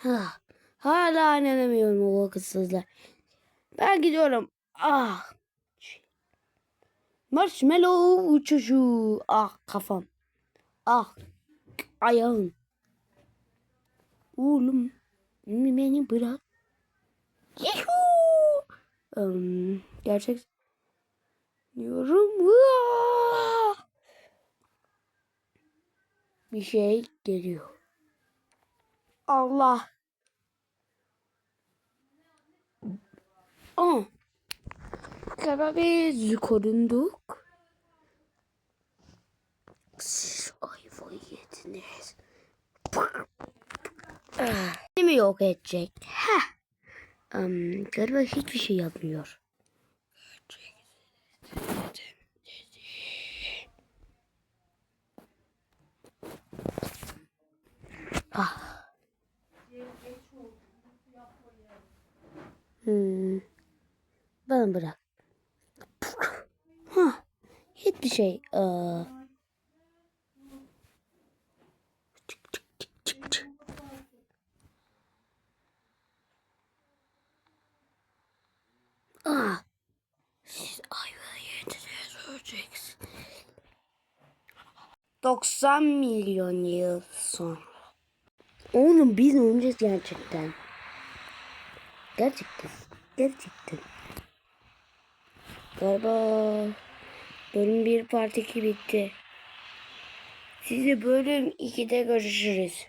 Ha, hala inanamıyorum o vakıtsızlar. Ben gidiyorum. Ah. Marshmallow uçuşu. Ah kafam. Ah. Ayağım. Oğlum. Beni bırak. Yuhuu. Um, gerçek diyorum. Vaa! Bir şey geliyor. Allah. Aa. Galiba biz korunduk. Siz ayvayı yediniz. Beni mi yok edecek? Ha. Um, galiba hiçbir şey yapmıyor. Ah. Hmm. Bana bırak. Ha. Hiçbir şey. Aa. Çık. Aa. Siz ayvayı yediniz öleceksiniz. 90 milyon yıl sonra. Oğlum biz öleceğiz gerçekten. Gerçekten. Gerçekten. Galiba bölüm 1 part 2 bitti. Sizi bölüm 2'de görüşürüz.